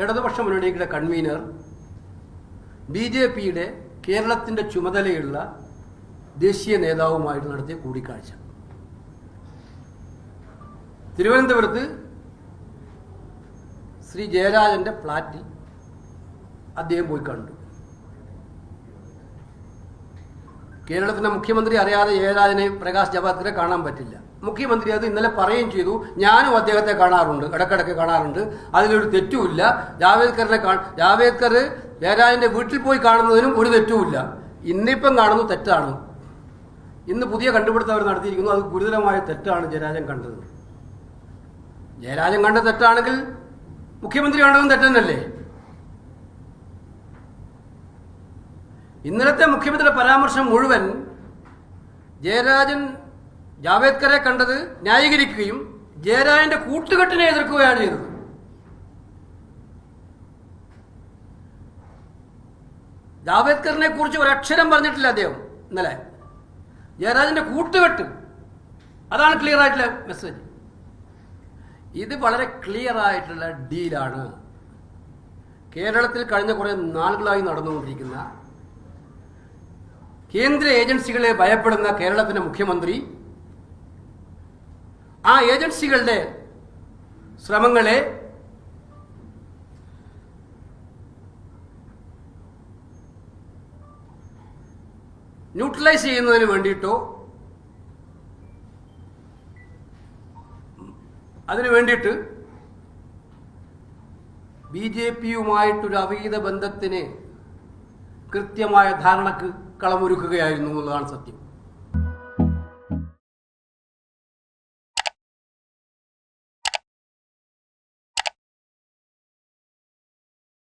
ഇടതുപക്ഷ മുന്നണിയുടെ convener B J പിയുടെ കേരളത്തിന്റെ ചുമതലയുള്ള ദേശീയ നേതാവുമായിട്ട് നടത്തിയ കൂടിക്കാഴ്ച. തിരുവനന്തപുരത്ത് ശ്രീ ജയരാജന്റെ ഫ്ലാറ്റിൽ അദ്ദേഹം പോയി കണ്ടു. കേരളത്തിന്റെ മുഖ്യമന്ത്രി അറിയാതെ ജയരാജനെ പ്രകാശ് ജവാദ്കറെ കാണാൻ പറ്റില്ല. മുഖ്യമന്ത്രി അത് ഇന്നലെ പറയുകയും ചെയ്തു. ഞാനും അദ്ദേഹത്തെ കാണാറുണ്ട്. ഇടക്കിടക്ക് കാണാറുണ്ട്. അതിലൊരു തെറ്റുമില്ല. ജാവേദ്കറിനെ കാ ജാവേദ്കർ ജയരാജന്റെ വീട്ടിൽ പോയി കാണുന്നതിനും ഒരു തെറ്റുമില്ല. ഇന്നിപ്പം കാണുന്നു തെറ്റാണ്. ഇന്ന് പുതിയ കണ്ടുപിടുത്തം അവർ നടത്തിയിരിക്കുന്നു. അത് ഗുരുതരമായ തെറ്റാണ് ജയരാജൻ കണ്ടത്. ജയരാജൻ കണ്ട തെറ്റാണെങ്കിൽ മുഖ്യമന്ത്രി കണ്ടതും തെറ്റന്നല്ലേ? ഇന്നലത്തെ മുഖ്യമന്ത്രിയുടെ പരാമർശം മുഴുവൻ ജയരാജൻ ജാവേദ്കറെ കണ്ടത് ന്യായീകരിക്കുകയും ജയരാജന്റെ കൂട്ടുകെട്ടിനെ എതിർക്കുകയാണ് ചെയ്തത്. ജാവേദ്കറിനെ കുറിച്ച് ഒരക്ഷരം പറഞ്ഞിട്ടില്ല അദ്ദേഹം ഇന്നലെ. ജയരാജന്റെ കൂട്ടുകെട്ട്. അതാണ് ക്ലിയർ ആയിട്ടുള്ള മെസ്സേജ് ഇത് വളരെ ക്ലിയർ ആയിട്ടുള്ള ഡീലാണ് കേരളത്തിൽ കഴിഞ്ഞ കുറേ നാളുകളായി നടന്നുകൊണ്ടിരിക്കുന്ന കേന്ദ്ര ഏജൻസികളെ ഭയപ്പെടുന്ന കേരളത്തിന്റെ മുഖ്യമന്ത്രി ആ ഏജൻസികളുടെ ശ്രമങ്ങളെ ന്യൂട്രലൈസ് ചെയ്യുന്നതിന് വേണ്ടിയിട്ടോ അതിനു വേണ്ടിയിട്ട് ബി ജെ പിയുമായിട്ടൊരു അവീത ബന്ധത്തിന് കൃത്യമായ ധാരണക്ക് കളമൊരുക്കുകയായിരുന്നു എന്നുള്ളതാണ് സത്യം.